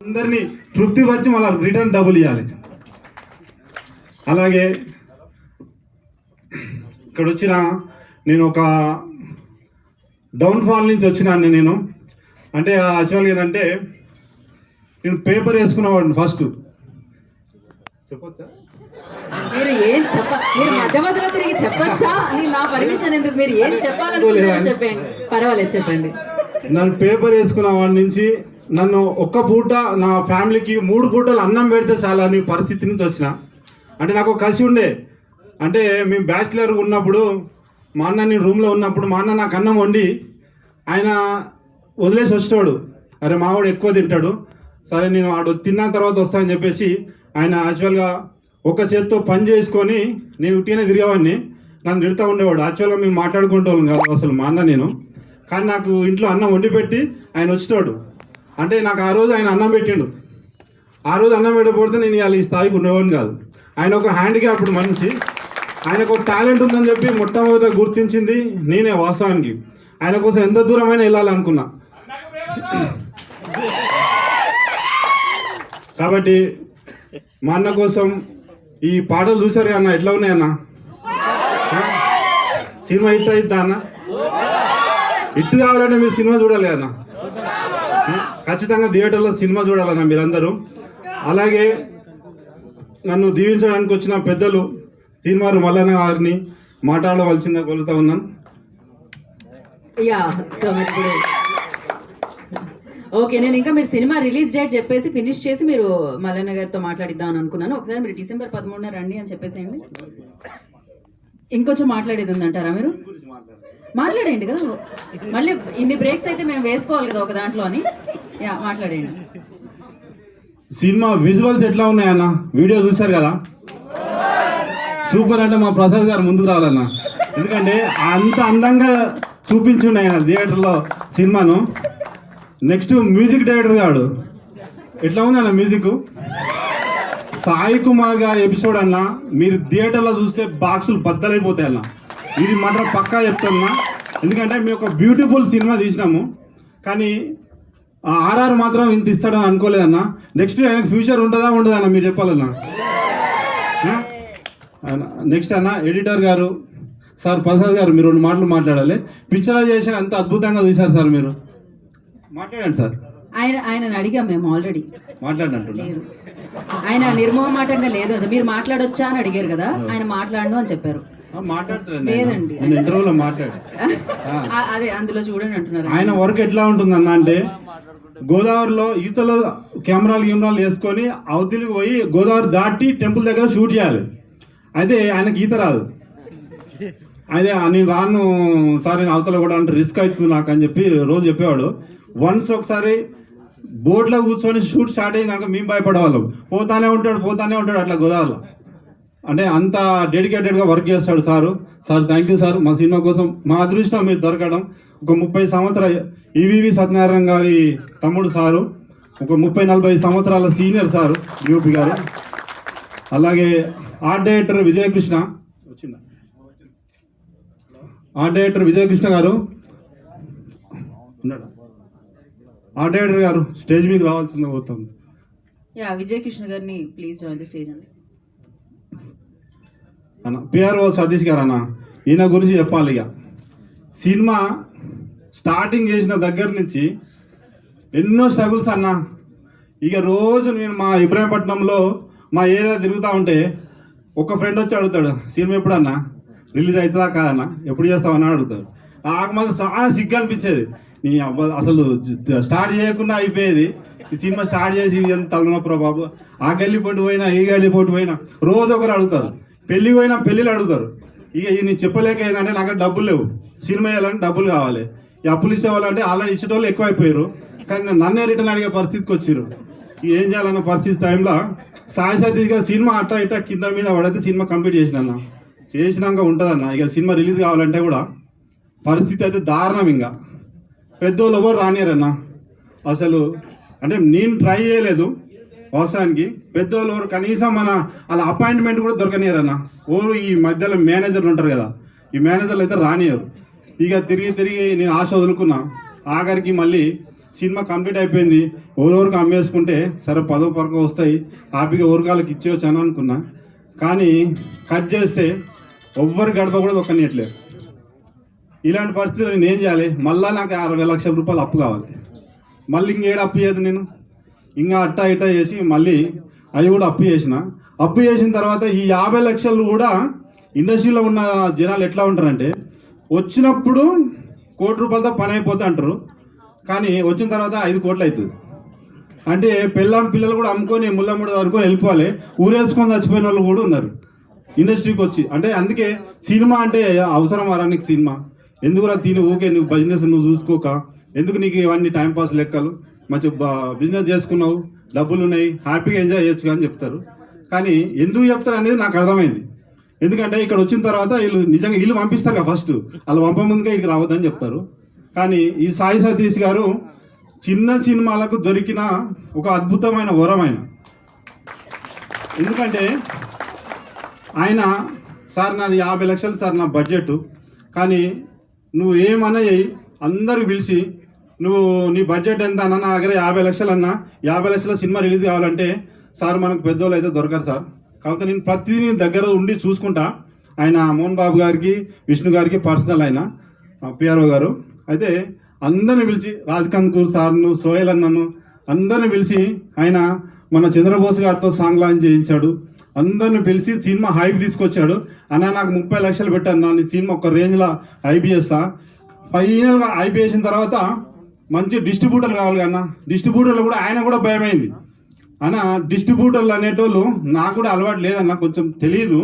అందరినీ తృప్తిపరిచి మళ్ళీ రిటర్న్ డబ్బులు ఇవ్వాలి అలాగే ఇక్కడ వచ్చిన నేను ఒక డౌన్ఫాల్ నుంచి వచ్చినాను నేను. అంటే యాక్చువల్గా ఏంటంటే నేను పేపర్ వేసుకునేవాడిని ఫస్ట్ చెప్పొచ్చా? మీరు ఏం చెప్ప మీరు మధ్య మధ్యలో తిరిగి చెప్పొచ్చా? అని నా పర్మిషన్ ఎందుకు? మీరు ఏం చెప్పాలనుకుంటున్నారో చెప్పండి పర్వాలేదు చెప్పండి. నన్ను పేపర్ వేసుకున్న వాడి నుంచి నన్ను ఒక్క పూట నా ఫ్యామిలీకి మూడు పూటలు అన్నం పెడితే చాలా నీ పరిస్థితి నుంచి వచ్చిన. అంటే నాకు ఒక కసి ఉండే. అంటే మేము బ్యాచిలర్ ఉన్నప్పుడు మా అన్న నేను రూమ్లో ఉన్నప్పుడు మా అన్న నాకు అన్నం వండి ఆయన వదిలేసి వచ్చేవాడు అరే మావాడు ఎక్కువ తింటాడు. సరే నేను ఆడు తిన్న తర్వాత వస్తానని చెప్పేసి ఆయన యాక్చువల్గా ఒక చేత్తో పని చేసుకొని నేను ఉట్టిగానే తిరిగేవాడిని. నన్ను తిడుతూ ఉండేవాడు. యాక్చువల్గా మేము మాట్లాడుకుంటాం కాదు అసలు మా అన్న నేను. కానీ నాకు ఇంట్లో అన్నం వండి పెట్టి ఆయన వచ్చేవాడు అంటే నాకు ఆ రోజు ఆయన అన్నం పెట్టిండు. ఆ రోజు అన్నం పెట్టకపోతే నేను ఇవాళ ఈ స్థాయికి ఉండేవాడిని కాదు. ఆయన ఒక హ్యాండిక్యాప్డ్ మనిషి. ఆయనకు ఒక టాలెంట్ ఉందని చెప్పి మొట్టమొదట గుర్తించింది నేనే వాస్తవానికి. ఆయన కోసం ఎంత దూరమైనా వెళ్ళాలనుకున్నా కాబట్టి మా అన్న కోసం ఈ పాటలు చూసారు అన్న? ఎట్లా ఉన్నాయి అన్న? సినిమా హిట్ అయిద్దా అన్న? హిట్ కావాలంటే మీరు సినిమా చూడాలి అన్న. ఖచ్చితంగా థియేటర్లో సినిమా చూడాలన్న మీరందరూ. అలాగే నన్ను దీవించడానికి వచ్చిన పెద్దలు తీన్మారు మల్లన్న గారిని మాట్లాడవలసిందిగా కోరుతా ఉన్నాను. యా సో మరి ఓకే నేను ఇంకా మీరు సినిమా రిలీజ్ డేట్ చెప్పేసి ఫినిష్ చేసి మీరు మల్లన్న గారితో మాట్లాడిద్దాం అని అనుకున్నాను. ఒకసారి మీరు డిసెంబర్ పదమూడున రండి అని చెప్పేసేయండి. ఇంకొంచెం మాట్లాడేది ఉందంటారా మీరు? మాట్లాడేయండి కదా. మళ్ళీ ఇన్ని బ్రేక్స్ అయితే మేము వేసుకోవాలి కదా ఒక దాంట్లో అని. మాట్లాడండి. సినిమా విజువల్స్ ఎట్లా ఉన్నాయన్న? వీడియో చూశారు కదా? సూపర్ అంటే మా ప్రసాద్ గారు ముందుకు రావాలన్న. ఎందుకంటే అంత అందంగా చూపించుండే ఆయన థియేటర్లో సినిమాను. నెక్స్ట్ మ్యూజిక్ డైరెక్టర్ గాడు. ఎట్లా ఉంది అన్న మ్యూజిక్? సాయి కుమార్ గారి ఎపిసోడ్ అన్న మీరు థియేటర్లో చూస్తే బాక్సులు బద్దలైపోతాయి అన్న ఇది మాత్రం పక్కా చెప్తున్నా. ఎందుకంటే మేము ఒక బ్యూటిఫుల్ సినిమా తీసినాము. కానీ ఆర్ఆర్ మాత్రం ఇంత ఇస్తాడని అనుకోలేదన్న నెక్స్ట్ ఆయనకు ఫ్యూచర్ ఉంటుందా ఉండదా అన్న మీరు చెప్పాలన్నా? నెక్స్ట్ అన్న ఎడిటర్ గారు సార్ ప్రసాద్ గారు మీరు రెండు మాటలు మాట్లాడాలి. పిక్చరైజేషన్ అంత అద్భుతంగా చూశారు సార్ మీరు. మాట్లాడండి సార్. ఆయన ఆయనని అడిగాం మేము ఆల్రెడీ మాట్లాడండి లేరు ఆయన నిర్మోహమాటంగా లేదు మీరు మాట్లాడొచ్చా అని అడిగారు కదా ఆయన మాట్లాడను అని చెప్పారు. లేదండి. అదే అందులో చూడండి అంటున్నారు ఆయన. వర్క్ ఎట్లా ఉంటుందన్న అంటే గోదావరిలో ఈతలో కెమెరాలు గిమెరాలు వేసుకొని అవతలికి పోయి గోదావరి దాటి టెంపుల్ దగ్గర షూట్ చేయాలి. అయితే ఆయనకి ఈత రాదు. అదే నేను రాను సార్ నేను అవతల కూడా అంటే రిస్క్ అవుతుంది నాకు అని చెప్పి రోజు చెప్పేవాడు. వన్స్ ఒకసారి బోట్లో కూర్చొని షూట్ స్టార్ట్ అయిందాక మేము భయపడేవాళ్ళం. పోతానే ఉంటాడు పోతానే ఉంటాడు అట్లా గోదావరిలో. అంటే అంత డెడికేటెడ్గా వర్క్ చేస్తాడు sir. Sir thank you sir. మా సినిమా కోసం మా అదృష్టం మీరు దొరకడం. ఒక ముప్పై సంవత్సరాలు ఈవీవి సత్యనారాయణ గారి తమ్ముడు సారు. ఒక ముప్పై నలభై సంవత్సరాల సీనియర్ సారు యూపీ గారు. అలాగే ఆర్ట్ డైరెక్టర్ విజయకృష్ణ. వచ్చిందా? ఆర్ట్ డైరెక్టర్ విజయకృష్ణ గారు. ఉన్నాడా? ఆర్ట్ డైరెక్టర్ గారు స్టేజ్ మీద రావాల్సిందే పోతుంది యా విజయకృష్ణ గారిని ప్లీజ్ జాయిన్ ది స్టేజ్ అండి. అన్న పిఆర్ఓ సతీష్ గారు అన్న ఈయన గురించి చెప్పాలి ఇక. సినిమా స్టార్టింగ్ చేసిన దగ్గర నుంచి ఎన్నో స్ట్రగుల్స్ అన్న. ఇక రోజు నేను మా ఇబ్రాహీంపట్నంలో మా ఏరియా తిరుగుతూ ఉంటే ఒక ఫ్రెండ్ వచ్చి అడుగుతాడు సినిమా ఎప్పుడన్నా? రిలీజ్ అవుతుందా కాదన్నా? ఎప్పుడు చేస్తావన్నా అడుగుతాడు. నాకు మాత్రం చాలా సిగ్గు అనిపించేది. నీ అబ్బా అసలు స్టార్ట్ చేయకుండా అయిపోయేది. ఈ సినిమా స్టార్ట్ చేసి ఇది ఎంత తలనొప్పరా బాబు. ఆ గల్లి పోయినా ఈ గల్లి పోయినా రోజు ఒకరు అడుగుతారు. పెళ్ళికి పోయినా పెళ్ళిళ్ళు అడుగుతారు. ఇక ఇది నేను చెప్పలేక ఏంటంటే నాకు డబ్బులు లేవు. సినిమా వేయాలంటే డబ్బులు కావాలి. ఈ అప్పులు ఇచ్చేవాళ్ళంటే ఆల్రెడీ ఇచ్చేటోళ్ళు ఎక్కువైపోయారు. కానీ నన్నే రిటర్న్ అడిగే పరిస్థితికి వచ్చారు ఇక ఏం చేయాలన్న పరిస్థితి టైంలో సాయి సతీష్గా సినిమా అట్ట ఇట్ట కింద మీద పడితే సినిమా కంప్లీట్ చేసిన అన్న చేసినాక ఉంటుందన్న. ఇక సినిమా రిలీజ్ కావాలంటే కూడా పరిస్థితి అయితే దారుణం ఇంకా. పెద్దోళ్ళు ఎవరు రానియరన్న? అసలు అంటే నేను ట్రై చేయలేదు. అవసరానికి పెద్దోళ్ళు ఎవరు కనీసం మన అలా అపాయింట్మెంట్ కూడా దొరకనియరన్న. ఓరు ఈ మధ్యలో మేనేజర్లు ఉంటారు కదా ఈ మేనేజర్లు అయితే రానియరు. ఇక తిరిగి తిరిగి నేను ఆశ వదులుకున్నా. ఆఖరికి మళ్ళీ సినిమా కంప్లీట్ అయిపోయింది. ఎవరెవరికి అమ్మేసుకుంటే సరే పదో పరకో వస్తాయి. హ్యాపీగా ఊరకాలకు ఇచ్చేవచ్చు అని అనుకున్నా. కానీ కట్ చేస్తే ఎవ్వరు గడప కూడా దొక్కనియట్లేదు ఇలాంటి పరిస్థితులు నేను ఏం చేయాలి? మళ్ళీ నాకు అరవై లక్షల రూపాయలు అప్పు కావాలి. మళ్ళీ ఇంకేడు అప్పు చేయదు నేను? ఇంకా అట్టా ఇట్టా చేసి మళ్ళీ అవి కూడా అప్పు చేసిన. అప్పు చేసిన తర్వాత ఈ యాభై లక్షలు కూడా ఇండస్ట్రీలో ఉన్న జనాలు ఎట్లా ఉంటారంటే వచ్చినప్పుడు కోటి రూపాయలతో పని అయిపోతా అంటారు. కానీ వచ్చిన తర్వాత ఐదు కోట్లు అవుతుంది. అంటే పిల్లం పిల్లలు కూడా అమ్ముకొని ముళ్ళమ్మడి అనుకొని వెళ్ళిపోవాలి. ఊరేసుకొని చచ్చిపోయిన వాళ్ళు కూడా ఉన్నారు. ఇండస్ట్రీకి వచ్చి. అంటే అందుకే సినిమా అంటే అవసరం వారానికి సినిమా? ఎందుకురా తిని ఊకే నువ్వు బిజినెస్ నువ్వు చూసుకోక? ఎందుకు నీకు ఇవన్నీ టైంపాస్ లెక్కలు? మంచి బిజినెస్ చేసుకున్నావు డబ్బులు ఉన్నాయి హ్యాపీగా ఎంజాయ్ చేయొచ్చు అని చెప్తారు. కానీ ఎందుకు చెప్తారు అనేది నాకు అర్థమైంది. ఎందుకంటే ఇక్కడ వచ్చిన తర్వాత వీళ్ళు నిజంగా వీళ్ళు పంపిస్తారు కదా ఫస్ట్ వాళ్ళు పంప ముందుగా ఇక్కడికి రావద్దని చెప్తారు. కానీ ఈ సాయి సతీష్ గారు చిన్న సినిమాలకు దొరికిన ఒక అద్భుతమైన వరం ఎందుకంటే ఆయన సార్ నాది యాభై లక్షలు సార్ నా బడ్జెట్ కానీ నువ్వు ఏమన్నా చెయ్యి అందరూ పిలిచి నువ్వు నీ బడ్జెట్ ఎంత అన్న నా దగ్గర యాభై లక్షలు అన్న యాభై లక్షల సినిమా రిలీజ్ కావాలంటే సార్ మనకు పెద్దోళ్ళు అయితే దొరకరు సార్. కాకపోతే నేను ప్రతిదీ నీ దగ్గర ఉండి చూసుకుంటా. ఆయన మోహన్ బాబు గారికి విష్ణు గారికి పర్సనల్ ఆయన పిఆర్ఓ గారు. అయితే అందరిని పిలిచి రాజ్ సార్ను సోయల్ అన్నను అందరిని పిలిచి ఆయన మన చంద్రబోస్ గారితో సాంగ్ లాంచ్ చేయించాడు. అందరిని పిలిచి సినిమా హైప్ తీసుకొచ్చాడు. అన్న నాకు ముప్పై లక్షలు పెట్టాను నీ సినిమా ఒక రేంజ్లో హైప్ చేస్తా. ఫైనల్గా హైప్ చేసిన తర్వాత మంచి డిస్ట్రిబ్యూటర్ కావాలి అన్న. డిస్ట్రిబ్యూటర్లు కూడా ఆయన కూడా భయమైంది. అన్న డిస్ట్రిబ్యూటర్లు అనేటోళ్ళు నాకు కూడా అలవాటు లేదన్న కొంచెం తెలియదు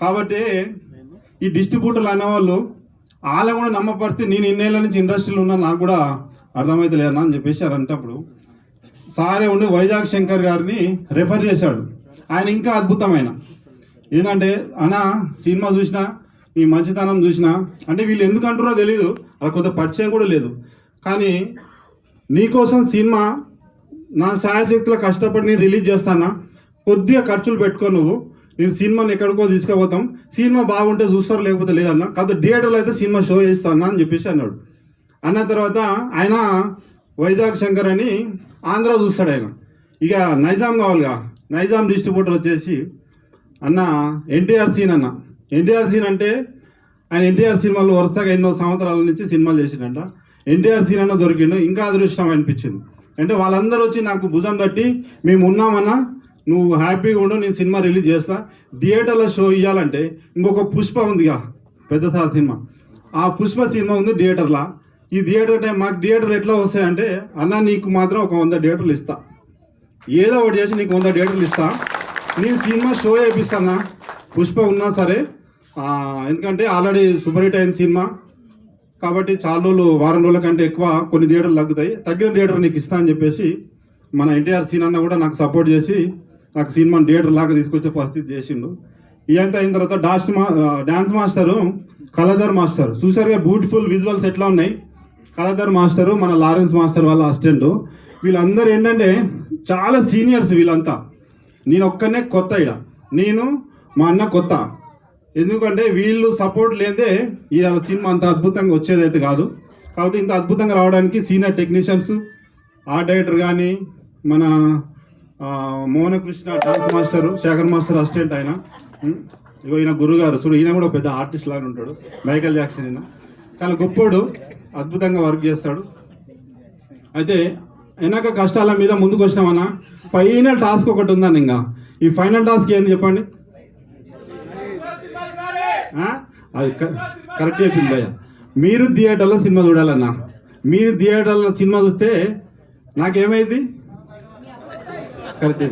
కాబట్టి ఈ డిస్ట్రిబ్యూటర్లు అనేవాళ్ళు వాళ్ళని కూడా నమ్మపడితే నేను ఇన్నేళ్ళ నుంచి ఇండస్ట్రీలో ఉన్నా నాకు కూడా అర్థమైతే లేదన్నా అని చెప్పేసి అంటప్పుడు సారే ఉండి వైజాగ్ శంకర్ గారిని రెఫర్ చేశాడు. ఆయన ఇంకా అద్భుతమైన. ఏంటంటే అన్న సినిమా చూసినా నీ మంచితనం చూసినా అంటే వీళ్ళు ఎందుకు అంటారో తెలియదు అది కొంత పరిచయం కూడా లేదు. కానీ నీకోసం సినిమా నా సాయశక్తుల కష్టపడి నేను రిలీజ్ చేస్తానా? కొద్దిగా ఖర్చులు పెట్టుకో నువ్వు. నేను సినిమాని ఎక్కడికో తీసుకుపోతాం. సినిమా బాగుంటే చూస్తారు లేకపోతే లేదన్న? కాదు థియేటర్లో అయితే సినిమా షో చేస్తాను అని చెప్పేసి అన్నాడు. అన్న తర్వాత ఆయన వైజాగ్ శంకర్ అని ఆంధ్ర చూస్తాడు ఆయన. ఇక నైజాం కావాలిగా. నైజాం డిస్ట్రిబ్యూటర్ వచ్చేసి అన్న ఎన్టీఆర్ సీన్ అన్న. ఎన్టీఆర్ సీన్ అంటే ఆయన ఎన్టీఆర్ సినిమాలు వరుసగా ఎన్నో సంవత్సరాల నుంచి సినిమాలు చేసిండంట. ఎన్టీఆర్ సీన్ అన్న దొరికిండు. ఇంకా అదృష్టం అనిపించింది. అంటే వాళ్ళందరూ వచ్చి నాకు భుజం తట్టి మేము ఉన్నామన్నా నువ్వు హ్యాపీగా ఉండు నేను సినిమా రిలీజ్ చేస్తా. థియేటర్లో షో ఇవ్వాలంటే ఇంకొక పుష్ప ఉందిగా పెద్ద సార్ సినిమా. ఆ పుష్ప సినిమా ఉంది థియేటర్లో. ఈ థియేటర్ అంటే మాకు థియేటర్ ఎట్లా వస్తాయంటే అన్న నీకు మాత్రం ఒక వంద థియేటర్లు ఇస్తా. ఏదో ఒకటి చేసి నీకు వంద థియేటర్లు ఇస్తా. నేను సినిమా షో చేపిస్తానా? పుష్ప ఉన్నా సరే ఎందుకంటే ఆల్రెడీ సూపర్ హిట్ అయిన సినిమా. కాబట్టి చాలా రోజులు వారం రోజుల కంటే ఎక్కువ కొన్ని థియేటర్లు తగ్గుతాయి. తగ్గిన థియేటర్ నీకు ఇస్తా అని చెప్పేసి మన ఎన్టీఆర్ సీన్ అన్న కూడా నాకు సపోర్ట్ చేసి నాకు సినిమా థియేటర్ లాగా తీసుకొచ్చే పరిస్థితి చేసిండు. ఇదంతా అయిన తర్వాత డాస్ట్ మా డాన్స్ మాస్టరు కలదర్ మాస్టర్ చూసారుగా బ్యూటిఫుల్ విజువల్స్ ఎట్లా ఉన్నాయి? కలదర్ మాస్టరు మన లారెన్స్ మాస్టర్ వాళ్ళ అసిస్టెంట్ వీళ్ళందరూ ఏంటంటే చాలా సీనియర్స్ వీళ్ళంతా. నేను ఒక్కనే కొత్త ఇడ నేను మా అన్న కొత్త. ఎందుకంటే వీళ్ళు సపోర్ట్ లేదే ఈ సినిమా అంత అద్భుతంగా వచ్చేదైతే కాదు. కాబట్టి ఇంత అద్భుతంగా రావడానికి సీనియర్ టెక్నీషియన్స్ ఆర్ట్ డైరెక్టర్ కానీ మన Mohanakrishna dance master Shekhar master assistant ఆయన ఇగో ఈయన గురుగారు. చూడు ఈయన కూడా పెద్ద ఆర్టిస్ట్ లాగా ఉంటాడు. మైకల్ జాక్సన్ ఈయన. చాలా గొప్పోడు అద్భుతంగా వర్క్ చేస్తాడు. అయితే వెనక కష్టాల మీద ముందుకు వచ్చినామన్నా ఫైనల్ టాస్క్ ఒకటి ఉందని ఇంకా ఈ ఫైనల్ టాస్క్ ఏంది చెప్పండి? అది క- కరెక్ట్ చెప్పింది మీరు థియేటర్లో సినిమా చూడాలన్నా. మీరు థియేటర్లో సినిమా చూస్తే నాకేమైంది? కరెక్ట్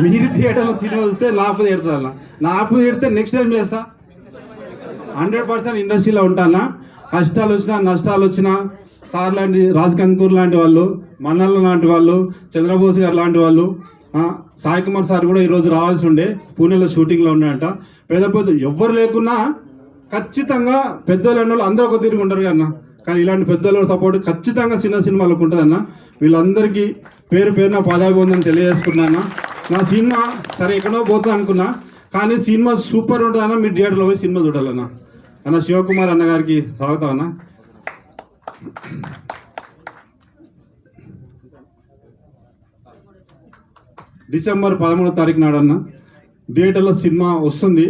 మీరు థియేటర్లో సినిమా చూస్తే లాపు తీడుతుందన్న లాపు తీడితే నెక్స్ట్ టైం చేస్తా? హండ్రెడ్ పర్సెంట్ ఇండస్ట్రీలో ఉంటానా? కష్టాలు వచ్చినా నష్టాలు వచ్చినా సార్ లాంటి రాజ్ కంకూర్ లాంటి వాళ్ళు మన్నల్ లాంటి వాళ్ళు చంద్రబోస్ గారు లాంటి వాళ్ళు సాయి కుమార్ సార్ కూడా ఈరోజు రావాల్సి ఉండే. పూణేలో షూటింగ్లో ఉన్నాయంట పేద పెద్ద ఎవ్వరు లేకున్నా ఖచ్చితంగా పెద్దోళ్ళు అందరూ ఒక తిరిగి ఉంటారు అన్న. కానీ ఇలాంటి పెద్దోళ్ళ సపోర్ట్ ఖచ్చితంగా చిన్న సినిమాలకు ఉంటుందన్న వీళ్ళందరికీ పేరు పేరున పాదాభివందనం తెలియజేసుకున్నాను నా సినిమా సరే ఎక్కడో పోతుంది అనుకున్నా కానీ సినిమా సూపర్ ఉంటుందన్న మీ థియేటర్లో పోయి సినిమా చూడాలన్న అన్న. శివకుమార్ అన్నగారికి స్వాగతం అన్న. డిసెంబర్ పదమూడో తారీఖు నాడన్నా థియేటర్లో సినిమా వస్తుంది.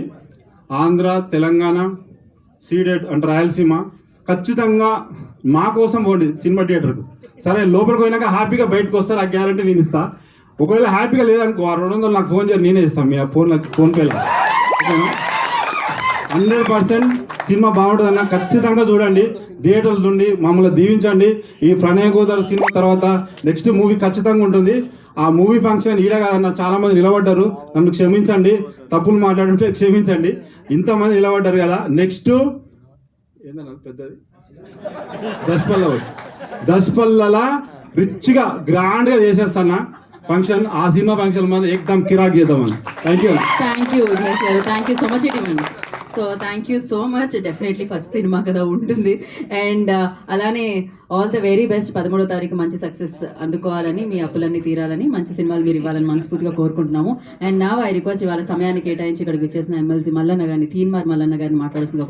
ఆంధ్ర తెలంగాణ సీడెడ్ అంటే రాయలసీమ. ఖచ్చితంగా మా కోసం పోండి సినిమా థియేటర్కు. సరే లోపలికి పోయినాక హ్యాపీగా బయటకు వస్తారు ఆ గ్యారంటీ నేను ఇస్తా. ఒకవేళ హ్యాపీగా లేదనుకో ఆ రెండు వందలు నాకు ఫోన్ చేయాలి నేనే ఇస్తాను మీ ఫోన్లో ఫోన్పేలో ఓకేనా? హండ్రెడ్ పర్సెంట్ సినిమా బాగుంటుంది అన్న ఖచ్చితంగా చూడండి. థియేటర్ల నుండి మమ్మల్ని దీవించండి. ఈ ప్రణయ గోదావరి సినిమా తర్వాత నెక్స్ట్ మూవీ ఖచ్చితంగా ఉంటుంది. ఆ మూవీ ఫంక్షన్ ఈడ కాదన్న చాలా మంది నిలబడ్డారు. నన్ను క్షమించండి. తప్పులు మాట్లాడుంటే క్షమించండి. ఇంతమంది నిలబడ్డారు కదా. నెక్స్ట్ ఏందన్న పెద్దది? దశపల్ల ఒకటి. దశపల్లలా రిచ్గా గ్రాండ్గా చేసేస్తాను ఫంక్షన్ ఆ సినిమా ఫంక్షన్ మీద ఎక్దమ్ కిరాక్ చేద్దామని. Thank you thank you thank you so much ఇటీ so thank you so much definitely first cinema కదా ఉంటుంది. అండ్ uh, అలానే ఆల్ ద వెరీ బెస్ట్ పదమూడో తారీఖు మంచి సక్సెస్ అందుకోవాలని మీ అప్పులన్నీ తీరాలని మంచి సినిమాలు మీరు ఇవ్వాలని మనస్ఫూర్తిగా కోరుకుంటున్నాము. అండ్ నా ఐ రిక్వెస్ట్ ఇవాళ సమయాన్ని కేటాయించి ఇక్కడికి వచ్చేసిన ఎమ్మెల్సీ మల్లన్న గారిని తీన్మార్ మల్లన్న గారిని మాట్లాడాల్సిందిగా